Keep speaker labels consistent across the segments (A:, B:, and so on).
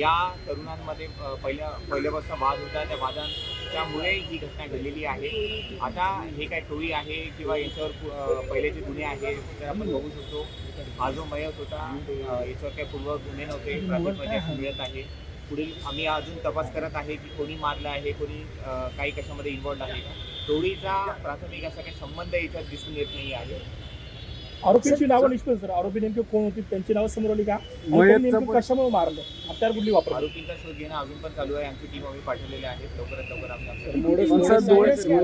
A: या तरुणांमध्ये पहिल्या पहिल्यापासून वाद होता त्या वादांच्यामुळे ही घटना घडलेली आहे. आता हे काय टोळी आहे किंवा याच्यावर पहिले जे गुन्हे आहे तर आपण बघू शकतो. हा जो मयत होता याच्यावर काही पूर्व गुन्हे नव्हते प्राथमिक मिळत आहे. पुढील आम्ही अजून तपास करत आहे की कोणी मारलं आहे कोणी काही कशामध्ये इन्व्हॉल्ड आहे. टोळीचा प्राथमिक असा काही संबंध याच्यात दिसून येत नाही आहे.
B: आरोपींची नावं निष्पन्न सर. आरोपी नेमके कोण होती त्यांची नावं समोर आली का? आणि
C: मयतचं
B: त्यांनी नेमकं
C: पण-
B: कशामुळे मारलं? हत्यार कुठली वापरली?
A: आरोपींचा शोध घेणं अजून पण चालू आहे. आमची टीम आम्ही पाठवलेली आहे. लवकरात लवकर आम्ही
C: पण सर,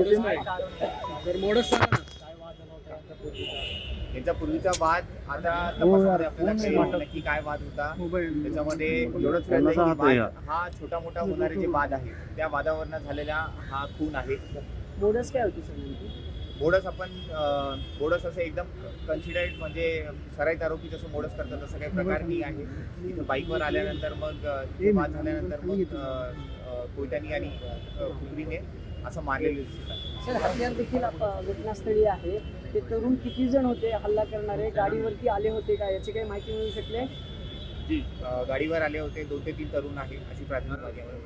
A: यांचा पूर्वीचा वाद आता तपासामध्ये आपल्याला कळेल नक्की काय वाद होता. त्याच्यामध्ये एवढंच कळतंय की वाद हा छोटा मोठा होणारे जे वाद आहे त्या वादावरनं झालेला हा खून आहे.
D: बोनस काय होती सर नेमकी?
A: बोडस आपण अं, बोडस असं एकदम कन्सिडर्ड म्हणजे सराईत आरोपी जसं मोडस करतात तसं काही प्रकार नाही आहे. इथं बाईकवर आल्यानंतर मग वाद झाल्यानंतर मग कोयत्यानी आणि खुपरीने असं मारलेलं दिसत आहे.
D: सर हत्यार देखील घटनास्थळी आहे. ते तरुण किती जण होते हल्ला करणारे? गाडीवरती आले होते का? याची काही माहिती मिळू शकले
A: जी गाडीवर आले होते दोन ते तीन तरुण आहे अशी प्राथमिक माहिती आहे.